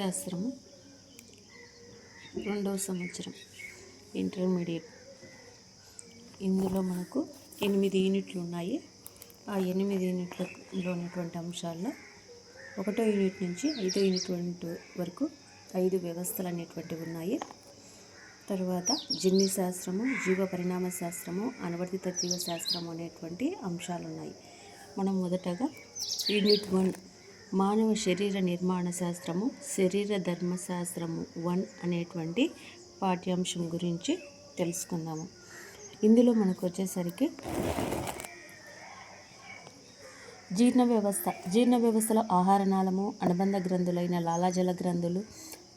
శాస్త్రము రెండవ సంవత్సరం ఇంటర్మీడియట్. ఇందులో మనకు ఎనిమిది యూనిట్లు ఉన్నాయి. ఆ ఎనిమిది యూనిట్లలో ఉన్నటువంటి అంశాల్లో ఒకటో యూనిట్ నుంచి ఐదో యూనిట్ వరకు ఐదు వ్యవస్థలు అనేటువంటివి ఉన్నాయి. తర్వాత జన్యు శాస్త్రము జీవ పరిణామ శాస్త్రము అనువర్తిత జీవ శాస్త్రము అనేటువంటి అంశాలు ఉన్నాయి మనం మొదటగా యూనిట్ వన్ మానవ శరీర నిర్మాణ శాస్త్రము శరీర ధర్మశాస్త్రము వన్ అనేటువంటి పాఠ్యాంశం గురించి తెలుసుకుందాము. ఇందులో మనకు వచ్చేసరికి జీర్ణ వ్యవస్థ. జీర్ణ వ్యవస్థలో ఆహార నాళము అనుబంధ గ్రంథులైన లాలాజల గ్రంథులు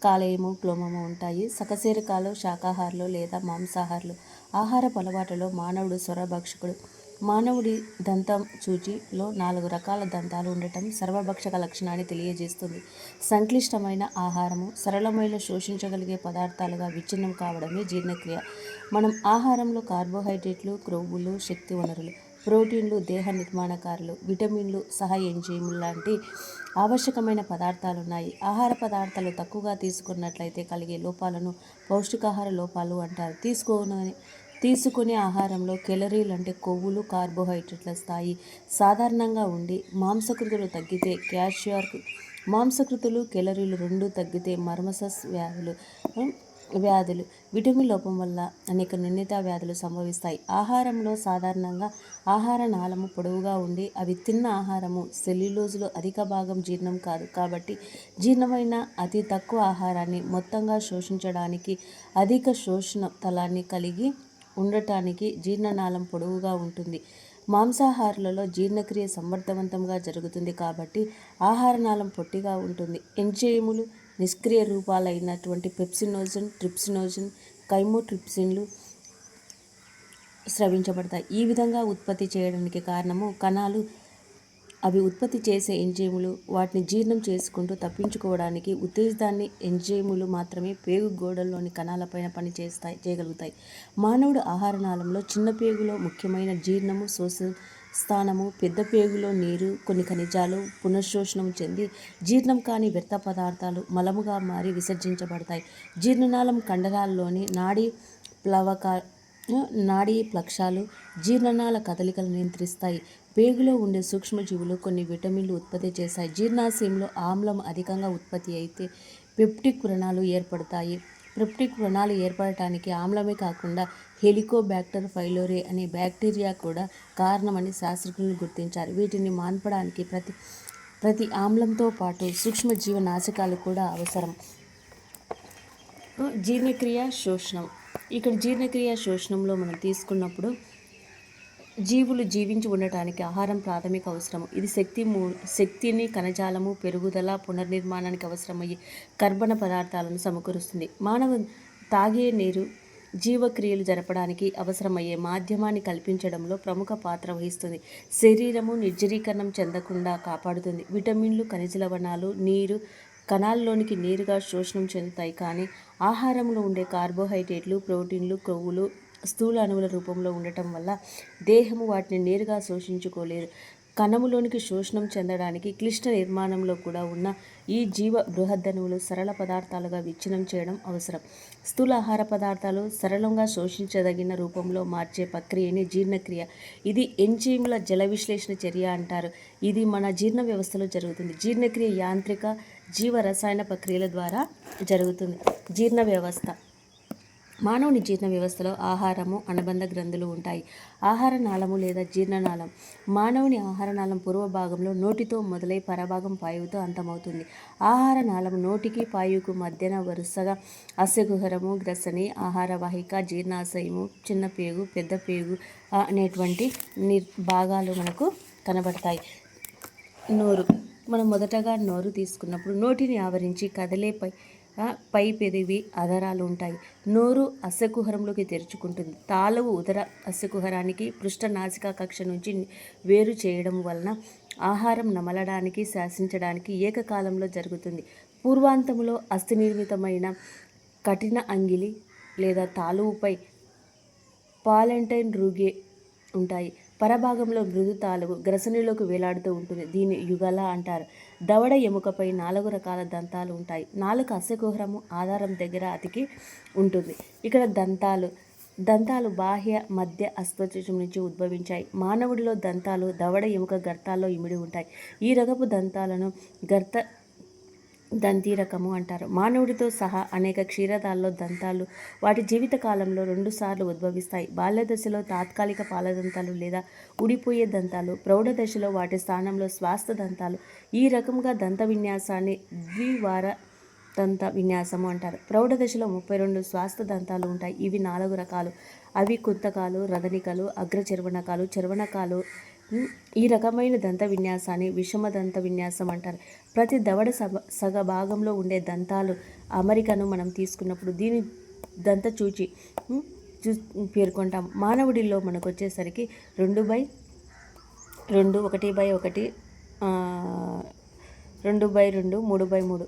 కాలేయము క్లోమము ఉంటాయి. సకశీరకాలు శాకాహారులు లేదా మాంసాహారులు. ఆహారపు అలవాటులో మానవుడు స్వరభక్షకుడు. మానవుడి దంతం సూచిలో నాలుగు రకాల దంతాలు ఉండటం సర్వభక్షక లక్షణాన్ని తెలియజేస్తుంది. సంక్లిష్టమైన ఆహారము సరళమైన శోషించగలిగే పదార్థాలుగా విచ్ఛిన్నం కావడమే జీర్ణక్రియ. మనం ఆహారంలో కార్బోహైడ్రేట్లు క్రొవ్వులు శక్తి వనరులు ప్రోటీన్లు దేహ నిర్మాణకారులు విటమిన్లు సహా ఎంజైములు లాంటి ఆవశ్యకమైన పదార్థాలు ఉన్నాయి ఆహార పదార్థాలు తక్కువగా తీసుకున్నట్లయితే కలిగే లోపాలను పౌష్టికాహార లోపాలు అంటారు. తీసుకోని తీసుకునే ఆహారంలో కెలరీలు అంటే కొవ్వులు కార్బోహైడ్రేట్ల స్థాయి సాధారణంగా ఉండి మాంసకృతులు తగ్గితే క్యాషియర్ మాంసకృతులు కెలరీలు రెండు తగ్గితే మర్మసస్ వ్యాధులు వ్యాధులు. విటమిన్ లోపం వల్ల అనేక నిర్ణీత వ్యాధులు సంభవిస్తాయి. ఆహారంలో సాధారణంగా ఆహార నాళము పొడవుగా ఉండి అవి తిన్న ఆహారము సెల్యులోజ్లో అధిక భాగం జీర్ణం కాదు. కాబట్టి జీర్ణమైన అతి తక్కువ ఆహారాన్ని మొత్తంగా శోషించడానికి అధిక శోషణ తలాన్ని కలిగి ఉండటానికి జీర్ణనాళం పొడవుగా ఉంటుంది. మాంసాహారులలో జీర్ణక్రియ సమర్థవంతంగా జరుగుతుంది కాబట్టి ఆహారనాళం పొట్టిగా ఉంటుంది. ఎంజైములు నిష్క్రియ రూపాలైనటువంటి పెప్సినోజన్ ట్రిప్సినోజన్ కైమోట్రిప్సిన్లు స్రవించబడతాయి. ఈ విధంగా ఉత్పత్తి చేయడానికి కారణము కణాలు అవి ఉత్పత్తి చేసే ఎంజైములు వాటిని జీర్ణం చేసుకుంటూ తప్పించుకోవడానికి ఉత్తేజితాన్ని ఎంజైములు మాత్రమే పేగు గోడల్లోని కణాలపైన పనిచేస్తాయి చేయగలుగుతాయి. మానవుడు ఆహార నాళంలో చిన్న పేగులో ముఖ్యమైన జీర్ణము శోష స్థానము పెద్ద పేగులో నీరు కొన్ని ఖనిజాలు పునఃశోషణం చెంది జీర్ణం కాని వ్యర్థ పదార్థాలు మలముగా మారి విసర్జించబడతాయి. జీర్ణనాళం కండరాల్లోని నాడీ ప్లవక నాడీ ప్లక్షాలు జీర్ణనాళ కదలికలు నియంత్రిస్తాయి. పేగులో ఉండే సూక్ష్మజీవులు కొన్ని విటమిన్లు ఉత్పత్తి చేస్తాయి జీర్ణాశయంలో ఆమ్లం అధికంగా ఉత్పత్తి అయితే పెప్టిక్ వ్రణాలు ఏర్పడతాయి. పెప్టిక్ వ్రణాలు ఏర్పడటానికి ఆమ్లమే కాకుండా హెలికోబ్యాక్టర్ ఫైలోరే అనే బ్యాక్టీరియా కూడా కారణమని శాస్త్రజ్ఞులు గుర్తించారు. వీటిని మాన్పడానికి ప్రతి ప్రతి ఆమ్లంతో పాటు సూక్ష్మజీవ నాశకాలు కూడా అవసరం. జీర్ణక్రియ శోషణం. ఇక్కడ జీర్ణక్రియ శోషణంలో మనం తీసుకున్నప్పుడు జీవులు జీవించి ఉండటానికి ఆహారం ప్రాథమిక అవసరం ఇది శక్తి మూ శక్తిని కణజాలము పెరుగుదల పునర్నిర్మాణానికి అవసరమయ్యే కర్బన పదార్థాలను సమకూరుస్తుంది. మానవ తాగే నీరు జీవక్రియలు జరపడానికి అవసరమయ్యే మాధ్యమాన్ని కల్పించడంలో ప్రముఖ పాత్ర వహిస్తుంది. శరీరము నిర్జరీకరణం చెందకుండా కాపాడుతుంది. విటమిన్లు ఖనిజ లవణాలు నీరు కణాల్లోనికి నేరుగా శోషణం చెందుతాయి. కానీ ఆహారంలో ఉండే కార్బోహైడ్రేట్లు ప్రోటీన్లు కొవ్వులు స్థూల అణువుల రూపంలో ఉండటం వల్ల దేహము వాటిని నేరుగా శోషించుకోలేదు కణములోనికి శోషణం చెందడానికి క్లిష్ట నిర్మాణంలో కూడా ఉన్న ఈ జీవ బృహద్దణువులు సరళ పదార్థాలుగా విచ్ఛిన్నం చేయడం అవసరం. స్థూల ఆహార పదార్థాలు సరళంగా శోషించదగిన రూపంలో మార్చే ప్రక్రియని జీర్ణక్రియ. ఇది ఎంజీముల జల విశ్లేషణ చర్య అంటారు. ఇది మన జీర్ణ వ్యవస్థలో జరుగుతుంది. జీర్ణక్రియ యాంత్రిక జీవ రసాయన ప్రక్రియల ద్వారా జరుగుతుంది. జీర్ణ వ్యవస్థ. మానవుని జీర్ణ వ్యవస్థలో ఆహారము అనుబంధ గ్రంథులు ఉంటాయి. ఆహార నాళము లేదా జీర్ణనాళం మానవుని ఆహార నాళం పూర్వ భాగంలో నోటితో మొదలై పరభాగం పాయువుతో అంతమవుతుంది. ఆహార నాళం నోటికి పాయువుకు మధ్యన వరుసగా అస్యగుహరము గ్రసని ఆహార వాహిక జీర్ణాశయము చిన్న పేగు పెద్ద పేగు అనేటువంటి నిర్ భాగాలు మనకు కనబడతాయి. నోరు. మనం మొదటగా నోరు తీసుకున్నప్పుడు నోటిని ఆవరించి కదలేపై పై పెదవి అధరాలు ఉంటాయి. నోరు అస్యకుహరంలోకి తెరుచుకుంటుంది. తాళవు ఉదర అస్యకుహరానికి పృష్ఠ నాసికా కక్ష నుంచి వేరు చేయడం వలన ఆహారం నమలడానికి శాసించడానికి ఏకకాలంలో జరుగుతుంది. పూర్వాంతంలో అస్థి నిర్మితమైన కఠిన అంగిలి లేదా తాలువుపై పాలంటైన్ రూగే ఉంటాయి. పరభాగంలో మృదు తాలుగు గ్రసనిలోకి వేలాడుతూ ఉంటుంది. దీన్ని యుగల అంటారు. దవడ ఎముకపై నాలుగు రకాల దంతాలు ఉంటాయి. నాలుగు అస్యకుహరము ఆధారం దగ్గర అతికి ఉంటుంది. ఇక్కడ దంతాలు దంతాలు బాహ్య మధ్య అస్తోచం నుంచి ఉద్భవించాయి. మానవుడిలో దంతాలు దవడ ఎముక గర్తాల్లో ఇమిడి ఉంటాయి. ఈ రకపు దంతాలను గర్త దంతి రకము అంటారు. మానవుడితో సహా అనేక క్షీరదాల్లో దంతాలు వాటి జీవిత కాలంలో రెండుసార్లు ఉద్భవిస్తాయి. బాల్య దశలో తాత్కాలిక పాలదంతాలు లేదా ఉడిపోయే దంతాలు ప్రౌఢ దశలో వాటి స్థానంలో స్వాస్థ దంతాలు ఈ రకంగా దంత విన్యాసాన్ని ద్వివార దంత విన్యాసము అంటారు. ప్రౌఢ దశలో ముప్పై రెండు స్వాస్థ దంతాలు ఉంటాయి. ఇవి నాలుగు రకాలు. అవి కుంతకాలు రదనికలు అగ్ర చర్వణకాలు ఈ రకమైన దంత విన్యాసాన్ని విషమ దంత విన్యాసం అంటారు. ప్రతి దవడ సగ సగ భాగంలో ఉండే దంతాలు అమరికను మనం తీసుకున్నప్పుడు దీని దంత చూచి చూ పేర్కొంటాం. మానవుడిలో మనకు వచ్చేసరికి రెండు బై రెండు ఒకటి బై ఒకటి రెండు బై రెండు మూడు బై మూడు.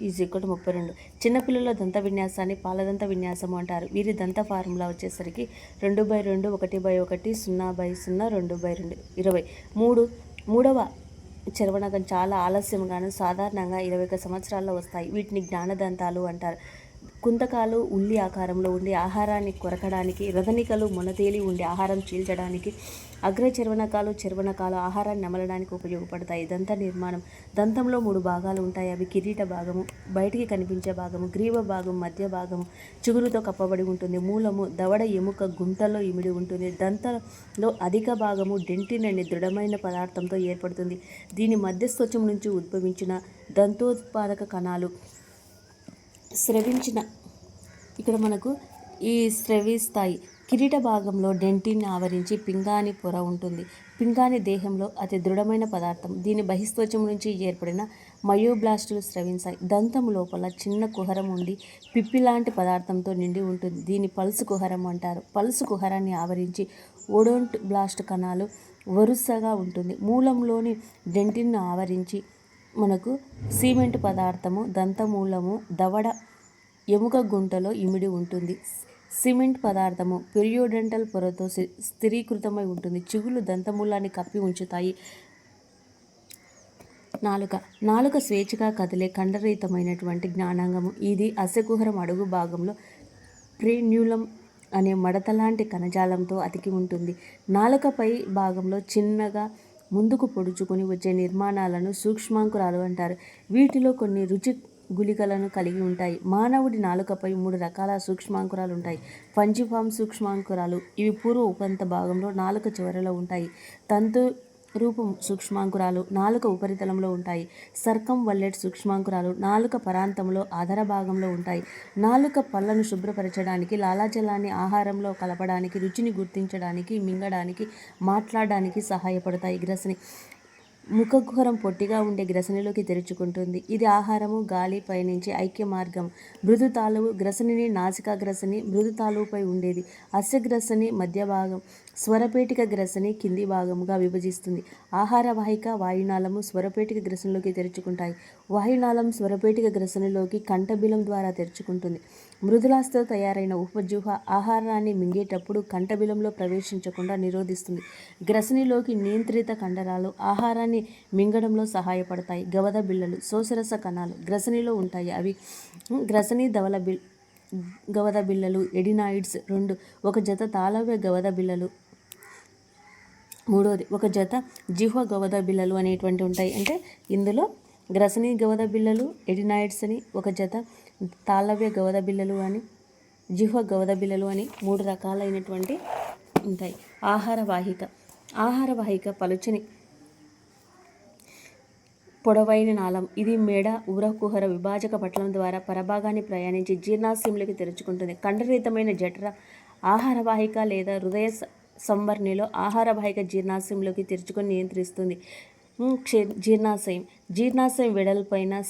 ఈజ్ ఈక్వల్ టు ముప్పై రెండు. చిన్నపిల్లల దంత విన్యాసాన్ని పాలదంత విన్యాసం అంటారు. వీరి దంత ఫార్ములా వచ్చేసరికి రెండు బై రెండు ఒకటి బై ఒకటి సున్నా బై సున్నా రెండు బై రెండు ఇరవై. మూడు మూడవ చర్వణకం చాలా ఆలస్యంగాను సాధారణంగా ఇరవై ఒక సంవత్సరాల్లో వస్తాయి. వీటిని జ్ఞానదంతాలు అంటారు. కుంతకాలు ఉల్లి ఆకారంలో ఉండి ఆహారాన్ని కొరకడానికి రథనికలు మొనతేలి ఉండి ఆహారం చీల్చడానికి అగ్ర చర్వణకాలు చర్వణకాలు ఆహారాన్ని నమలడానికి ఉపయోగపడతాయి. దంత నిర్మాణం. దంతంలో మూడు భాగాలు ఉంటాయి. అవి కిరీట భాగము బయటికి కనిపించే భాగము గ్రీవ భాగం మధ్య భాగము చిగురుతో కప్పబడి ఉంటుంది. మూలము దవడ ఎముక గుంటలో ఇమిడి ఉంటుంది. దంతంలో అధిక భాగము డెంటిన్ అనే దృఢమైన పదార్థంతో ఏర్పడుతుంది. దీని మధ్య స్వచ్ఛం నుంచి ఉద్భవించిన దంతోత్పాదక కణాలు స్రవించిన ఇక్కడ మనకు ఈ స్రవిస్తాయి. కిరీట భాగంలో డెంటిన్ ఆవరించి పింగాణి పొర ఉంటుంది. పింగాణి దేహంలో అతి దృఢమైన పదార్థం. దీని బహిస్తోచం నుంచి ఏర్పడిన మయోబ్లాస్టులు స్రవించాయి. దంతం లోపల చిన్న కుహరం ఉండి పిప్పి లాంటి పదార్థంతో నిండి ఉంటుంది. దీని పల్సు కుహరం అంటారు. పల్సు కుహరాన్ని ఆవరించి ఓడోంట్ బ్లాస్ట్ కణాలు వరుసగా ఉంటుంది. మూలంలోని డెంటిన్ను ఆవరించి మనకు సిమెంట్ పదార్థము దంతమూలము దవడ ఎముక గుంటలో ఇమిడి ఉంటుంది. సిమెంట్ పదార్థము పెరియోడెంటల్ పొరతో స్థిరీకృతమై ఉంటుంది. చిగులు దంతమూలాన్ని కప్పి ఉంచుతాయి. నాలుక. నాలుక స్వేచ్ఛగా కదిలే ఖండరహితమైనటువంటి జ్ఞానాంగము. ఇది అశకుహరం అడుగు భాగంలో ప్రేన్యూలం అనే మడతలాంటి కణజాలంతో అతికి ఉంటుంది. నాలుకపై భాగంలో చిన్నగా ముందుకు పొడుచుకొని వచ్చే నిర్మాణాలను సూక్ష్మాంకురాలు అంటారు. వీటిలో కొన్ని రుచి గుళికలను కలిగి ఉంటాయి. మానవుడి నాలుకపై మూడు రకాల సూక్ష్మాంకురాలు ఉంటాయి. పంచిఫామ్ సూక్ష్మాంకురాలు. ఇవి పూర్వ ఉపంత భాగంలో నాలుక చివరలో ఉంటాయి. తంతు రూపం సూక్ష్మాంకురాలు నాలుక ఉపరితలంలో ఉంటాయి. సర్కం వల్లెట్ సూక్ష్మాంకురాలు నాలుక పరాంతంలో ఆధార భాగంలో ఉంటాయి. నాలుక పళ్ళను శుభ్రపరచడానికి లాలాజలాన్ని ఆహారంలో కలపడానికి రుచిని గుర్తించడానికి మింగడానికి మాట్లాడడానికి సహాయపడతాయి. గ్రసని ముఖఘోరం పొట్టిగా ఉండే గ్రసనిలోకి తెరుచుకుంటుంది. ఇది ఆహారము గాలి పైనుంచి ఐక్య మార్గం. మృదు తాళువు గ్రసనిని నాసికా గ్రసని మృదు తాళువుపై ఉండేది. అస్యగ్రసని మధ్య భాగం స్వరపేటిక గ్రసని కింది భాగముగా విభజిస్తుంది. ఆహార వాహిక వాయునాళము స్వరపేటిక గ్రసనలోకి తెరుచుకుంటాయి. వాయునాళం స్వరపేటిక గ్రసనలోకి కంఠబిలం ద్వారా తెరుచుకుంటుంది. మృదులాస్తో తయారైన ఉపజూహ ఆహారాన్ని మింగేటప్పుడు కంఠబిలంలో ప్రవేశించకుండా నిరోధిస్తుంది. గ్రసనిలోకి నియంత్రిత కండరాలు ఆహారాన్ని మింగడంలో సహాయపడతాయి. గవద బిళ్ళలు శోషరస కణాలు గ్రసనిలో ఉంటాయి. అవి గ్రసని ధవల బిల్ గవద బిళ్ళలు ఎడినాయిడ్స్ రెండు. ఒక జత తాళవ్య గవద బిళ్ళలు మూడోది ఒక జత జిహ్వ గవద బిళ్ళలు అనేటువంటి ఉంటాయి. అంటే ఇందులో గ్రసని గవద బిళ్ళలు ఎడినాయిడ్స్ అని ఒక జత తాళవ్య గవద బిళ్ళలు అని జిహ్వ గవద బిళ్ళలు అని మూడు రకాలైనటువంటి ఉంటాయి. ఆహార వాహిక ఆహార వాహిక పలుచని పొడవైన నాళం. ఇది మెడ ఉరకుహర విభాజక పట్లం ద్వారా పరభాగాన్ని ప్రయాణించి జీర్ణాశయంలోకి తెరుచుకుంటుంది. కండరీతమైన జఠర ఆహారవాహిక లేదా హృదయ స- సంవర్ణిలో ఆహారవాహిక జీర్ణాశయంలోకి తెరుచుకొని నియంత్రిస్తుంది. జీర్ణాశయం. జీర్ణాశయం వెడల్పైన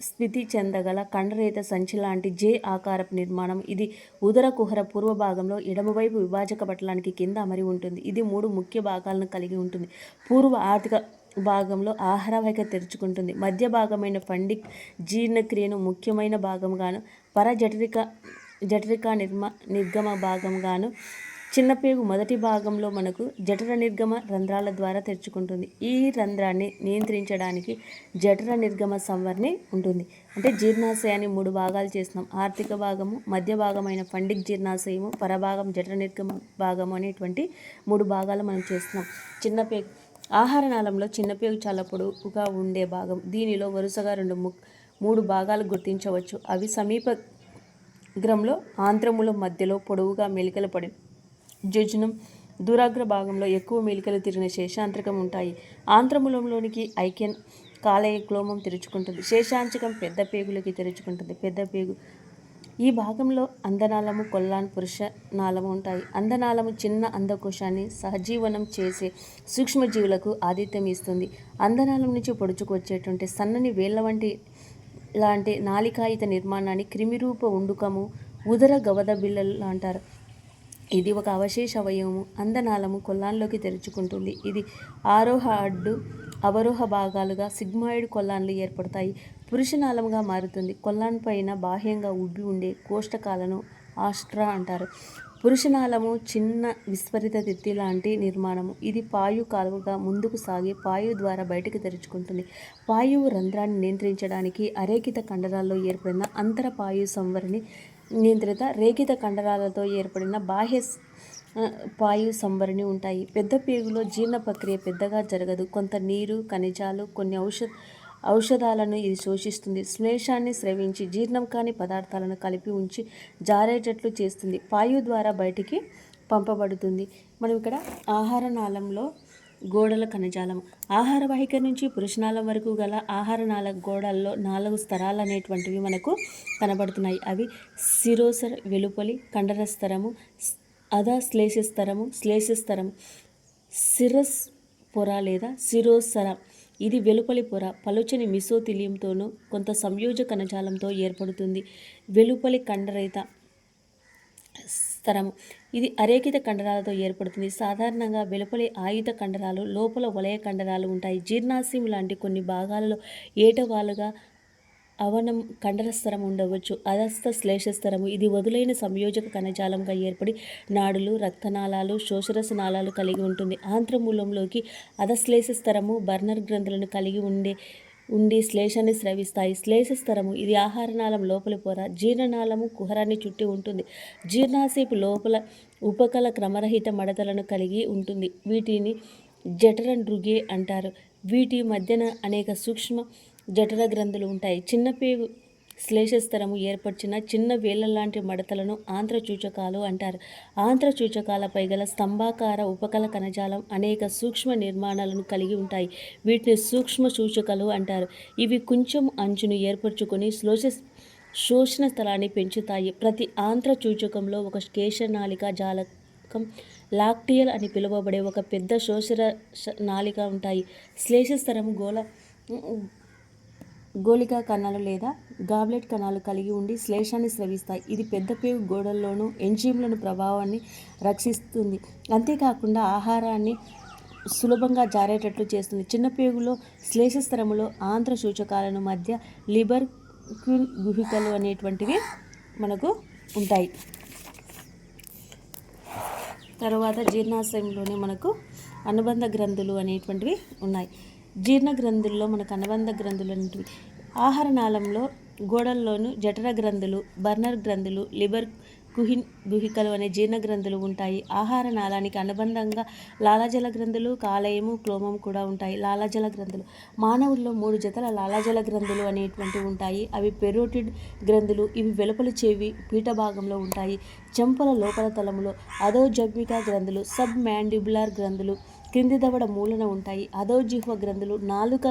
స్థితి చెందగల కండరేత సంచి లాంటి జే ఆకారపు నిర్మాణం. ఇది ఉదర కుహర పూర్వ భాగంలో ఎడమవైపు విభాజక పట్టణానికి కింద అమరి ఉంటుంది. ఇది మూడు ముఖ్య భాగాలను కలిగి ఉంటుంది. పూర్వ ఆర్థిక భాగంలో ఆహారవాహిక తెరుచుకుంటుంది. మధ్య భాగమైన పండిక్ జీర్ణక్రియను ముఖ్యమైన భాగంగాను పరజఠరిక జఠరిక నిర్మ నిర్గమ భాగంగాను చిన్న పేగు మొదటి భాగంలో మనకు జఠర నిర్గమ రంధ్రాల ద్వారా తెరుచుకుంటుంది. ఈ రంధ్రాన్ని నియంత్రించడానికి జఠర నిర్గమ సంవర్ణి ఉంటుంది. అంటే జీర్ణాశయాన్ని మూడు భాగాలు చేస్తున్నాం. ఆర్థిక భాగము మధ్య భాగమైన ఫండిక్ జీర్ణాశయము పరభాగం జఠర నిర్గమ భాగము అనేటువంటి మూడు భాగాలు మనం చేస్తున్నాం. చిన్న పేగు. ఆహార నాళంలో చిన్న పేగు చాలా పొడవుగా ఉండే భాగం. దీనిలో వరుసగా రెండు ము మూడు భాగాలు గుర్తించవచ్చు. అవి సమీప గ్రంలో ఆంత్రముల మధ్యలో పొడవుగా మెలికలు పడి జుజునం దూరాగ్ర భాగంలో ఎక్కువ మెలికలు తిరిగిన శేషాంత్రకం ఉంటాయి. ఆంత్రమూలంలోనికి ఐక్యన్ కాలేయ క్లోమం తెరుచుకుంటుంది. శేషాంచకం పెద్ద పేగులకి తెరుచుకుంటుంది. పెద్ద పేగు. ఈ భాగంలో అందనాళము కొల్లాన్ పురుష నాళము ఉంటాయి. అందనాళము చిన్న అందకోశాన్ని సహజీవనం చేసే సూక్ష్మజీవులకు ఆతిథ్యం ఇస్తుంది. అందనాళం నుంచి పొడుచుకొచ్చేటువంటి సన్నని వేళ్ళ వంటి లాంటి నాలికాయిత నిర్మాణాన్ని క్రిమిరూప ఉండుకము ఉదర గవద బిళ్ళలు అంటారు. ఇది ఒక అవశేష అవయవము. అందనాళము కొల్లాన్లోకి తెరుచుకుంటుంది. ఇది ఆరోహ అడ్డు అవరోహ భాగాలుగా సిగ్మాయిడ్ కొల్లాన్లు ఏర్పడతాయి. పురుషనాళముగా మారుతుంది. కొల్లాన్ పైన బాహ్యంగా ఉబ్బి ఉండే కోష్టకాలను ఆస్ట్రా అంటారు. పురుషనాళము చిన్న విస్ఫరిత తిత్తి లాంటి నిర్మాణము. ఇది పాయు కాలువగా ముందుకు సాగి పాయు ద్వారా బయటకు తెరుచుకుంటుంది. పాయువు రంధ్రాన్ని నియంత్రించడానికి అరేకిత కండరాల్లో ఏర్పడిన అంతర పాయు సంవరణి నియంత్రిత రేఖిత కండరాలతో ఏర్పడిన బాహ్య పాయు సంవరణి ఉంటాయి. పెద్ద పేగులో జీర్ణ ప్రక్రియ పెద్దగా జరగదు. కొంత నీరు ఖనిజాలు కొన్ని ఔషధ ఔషధాలను ఇది శోషిస్తుంది. శ్లేషాన్ని స్రవించి జీర్ణం కాని పదార్థాలను కలిపి ఉంచి జారేటట్లు చేస్తుంది. పాయు ద్వారా బయటికి పంపబడుతుంది. మనం ఇక్కడ ఆహార నాళంలో గోడల కణజాలం. ఆహార వాహిక నుంచి పురుషనాళం వరకు గల ఆహార నాళ గోడల్లో నాలుగు స్తరాలు అనేటువంటివి మనకు కనబడుతున్నాయి. అవి శిరోసర వెలుపలి కండర స్తరము అధ శ్లేష స్తరము సిరస్ పొర లేదా సిరోసర. ఇది వెలుపలి పొర. పలుచని మిసోతిలియంతోనూ కొంత సంయోజ కణజాలంతో ఏర్పడుతుంది. వెలుపలి కండరేత స్తరము ఇది అరేకిత కండరాలతో ఏర్పడుతుంది. సాధారణంగా వెలుపలి ఆయుధ కండరాలు లోపల వలయ కండరాలు ఉంటాయి. జీర్ణాశయం లాంటి కొన్ని భాగాలలో ఏటవాలుగా అవనం కండరస్తరం ఉండవచ్చు. అధస్థ శ్లేషస్తరము ఇది వదులైన సంయోజక కణజాలంగా ఏర్పడి నాడులు రక్తనాళాలు శోషరస నాళాలు కలిగి ఉంటుంది. ఆంత్రమూలంలోకి అధశ్లేషస్తరము బర్నర్ గ్రంథులను కలిగి ఉండే ఉండి శ్లేషాన్ని స్రవిస్తాయి. శ్లేషస్తరము ఇది ఆహారనాళం లోపలి పొర. జీర్ణనాళము కుహరాన్ని చుట్టి ఉంటుంది. జీర్ణాశయపు లోపల ఉపకల క్రమరహిత మడతలను కలిగి ఉంటుంది. వీటిని జఠర నృగే అంటారు. వీటి మధ్యన అనేక సూక్ష్మ జఠర గ్రంథులు ఉంటాయి. చిన్న పేగు శ్లేషస్తరము ఏర్పరిచిన చిన్న వేళ్ళ లాంటి మడతలను ఆంధ్రచూచకాలు అంటారు. ఆంధ్రచూచకాలపై గల స్తంభాకార ఉపకల కణజాలం అనేక సూక్ష్మ నిర్మాణాలను కలిగి ఉంటాయి. వీటిని సూక్ష్మ సూచకలు అంటారు. ఇవి కొంచెం అంచును ఏర్పరచుకొని శ్లోష శోషణ స్థలాన్ని పెంచుతాయి. ప్రతి ఆంధ్రచూచకంలో ఒక కేశనాళిక జాలకం లాక్టియల్ అని పిలువబడే ఒక పెద్ద శోషర శ- నాళిక ఉంటాయి. శ్లేషస్తరం గోళ గోళికా కణాలు లేదా గాబ్లెట్ కణాలు కలిగి ఉండి శ్లేషాన్ని స్రవిస్తాయి. ఇది పెద్ద పేగు గోడల్లోనూ ఎంజీమ్లను ప్రభావాన్ని రక్షిస్తుంది. అంతేకాకుండా ఆహారాన్ని సులభంగా జారేటట్లు చేస్తుంది. చిన్న పేగులో శ్లేషస్తరములో ఆంధ్ర సూచకాలను మధ్య లిబర్ క్యూన్ గుహికలు అనేటువంటివి మనకు ఉంటాయి. తర్వాత జీర్ణాశయంలోనే మనకు అనుబంధ గ్రంథులు అనేటువంటివి ఉన్నాయి. జీర్ణ గ్రంథుల్లో మనకు అనుబంధ గ్రంథులు అనేవి ఆహార నాళంలో గోడల్లోనూ జఠర గ్రంథులు బర్నర్ గ్రంథులు లిబర్ కుహిన్ గుహికలు అనే జీర్ణ గ్రంథులు ఉంటాయి. ఆహార నాళానికి అనుబంధంగా లాలాజల గ్రంథులు కాలేయము క్లోమం కూడా ఉంటాయి. లాలాజల గ్రంథులు. మానవుల్లో మూడు జతల లాలాజల గ్రంథులు అనేటువంటివి ఉంటాయి. అవి పెరోటిడ్ గ్రంథులు. ఇవి వెలుపల చెవి పీఠ భాగంలో ఉంటాయి. చెంపల లోపల తలములో. అధోజగ్మిక గ్రంథులు. సబ్ మ్యాండిబులర్ గ్రంథులు. క్రింది దవడ మూలన ఉంటాయి. అధోజిహ్వ గ్రంథులు నాలుక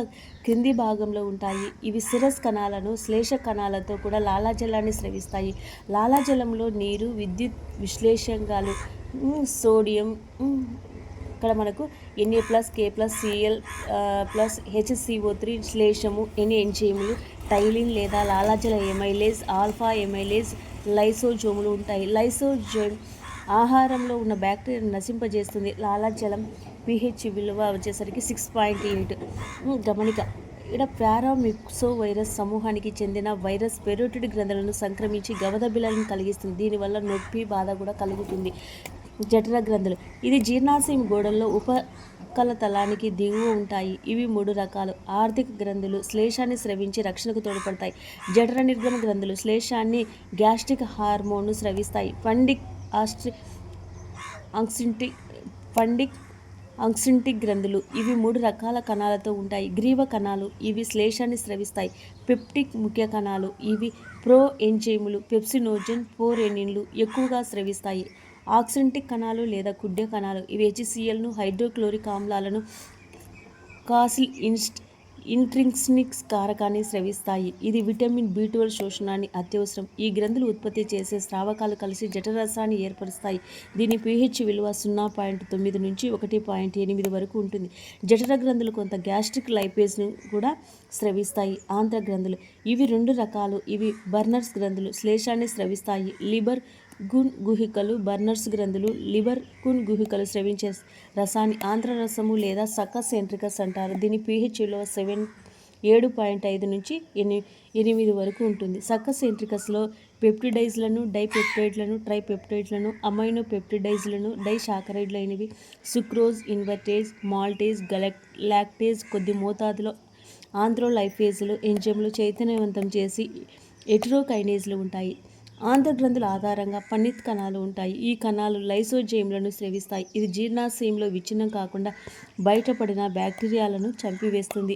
క్రింది భాగంలో ఉంటాయి. ఇవి శిరస్ కణాలను శ్లేష కణాలతో కూడా లాలాజలాన్ని స్రవిస్తాయి. లాలాజలంలో నీరు విద్యుత్ విశ్లేషంగాలు సోడియం ఇక్కడ మనకు NA plus K plus CL plus HCO three శ్లేషము ఎన్ని ఎంజైములు టైలిన్ లేదా లాలాజల ఎమైలేజ్ ఆల్ఫా ఎమైలేజ్ లైసోజోములు ఉంటాయి. లైసోజోమ్ ఆహారంలో ఉన్న బ్యాక్టీరియాను నశింపజేస్తుంది. లాలాజలం పిహెచ్ విలువ వచ్చేసరికి సిక్స్ పాయింట్ ఎయిట్ గమనిక ఇక్కడ ప్యారామిక్సో వైరస్ సమూహానికి చెందిన వైరస్ పెరోటిడ్ గ్రంథులను సంక్రమించి గవద బిలాలను కలిగిస్తుంది. దీనివల్ల నొప్పి బాధ కూడా కలుగుతుంది. జఠర గ్రంథులు. ఇది జీర్ణాశయం గోడల్లో ఉపకల తలానికి దిగువ ఉంటాయి. ఇవి మూడు రకాలు. ఆర్థిక గ్రంథులు శ్లేషాన్ని స్రవించి రక్షణకు తోడ్పడతాయి. జఠర నిర్గమ గ్రంథులు శ్లేషాన్ని గ్యాస్ట్రిక్ హార్మోన్ను స్రవిస్తాయి. ఫండిక్ ఆస్ట్రి ఆక్సింటిక్ ఫండిక్ అంక్సింటిక్ గ్రంథులు. ఇవి మూడు రకాల కణాలతో ఉంటాయి. గ్రీవ కణాలు ఇవి శ్లేషాన్ని స్రవిస్తాయి. పెప్టిక్ ముఖ్య కణాలు ఇవి ప్రో ఎంజైములు పెప్సినోజన్ పోరెనిన్లు ఎక్కువగా స్రవిస్తాయి. ఆక్సింటిక్ కణాలు లేదా కుడ్య కణాలు ఇవి హెచ్సిఎల్ను హైడ్రోక్లోరిక్ ఆమ్లాలను కాసిల్ ఇన్స్ట్ ఇంట్రింక్స్నిక్స్ కారకాన్ని స్రవిస్తాయి. ఇది విటమిన్ బి ట్వెల్వ్ శోషణాన్ని అత్యవసరం. ఈ గ్రంథులు ఉత్పత్తి చేసే స్రావకాలు కలిసి జఠరసాన్ని ఏర్పరుస్తాయి. దీని పీహెచ్ విలువ సున్నా పాయింట్ తొమ్మిది నుంచి ఒకటి పాయింట్ ఎనిమిది వరకు ఉంటుంది. జఠర గ్రంథులు కొంత గ్యాస్ట్రిక్ లైపేజ్ను కూడా స్రవిస్తాయి. ఆంధ్ర గ్రంథులు ఇవి రెండు రకాలు. ఇవి బర్నర్స్ గ్రంథులు. శ్లేషాన్ని స్రవిస్తాయి. లిబర్ గుణ్ గుహికలు బర్నర్స్ గ్రంథులు లిబర్ గున్ గుహికలు స్రవించే రసాన్ని ఆంధ్ర రసము లేదా సకస్ సెంట్రికస్ అంటారు. దీని pH విలువ సెవెన్ ఏడు పాయింట్ ఐదు నుంచి ఎని ఎనిమిది వరకు ఉంటుంది. సక్కస్ సెంట్రికస్లో పెప్టిడైజ్లను డైపెప్టైడ్లను ట్రైపెప్టైడ్లను అమైనో పెప్టిడైజ్లను డైషాకరైడ్లైనవి సుక్రోజ్ ఇన్వర్టేజ్ మాల్టేజ్ గలెక్ లాక్టేజ్ కొద్ది మోతాదులో ఆంథ్రోలైఫేజ్లు ఎంజైమ్లు చైతన్యవంతం చేసి ఎట్రోకైనేజ్లు ఉంటాయి. ఆంధ్ర గ్రంథుల ఆధారంగా పన్నిత్ కణాలు ఉంటాయి. ఈ కణాలు లైసోజైమ్లను స్రవిస్తాయి. ఇది జీర్ణాశయంలో విచ్ఛిన్నం కాకుండా బయటపడిన బ్యాక్టీరియాలను చంపివేస్తుంది.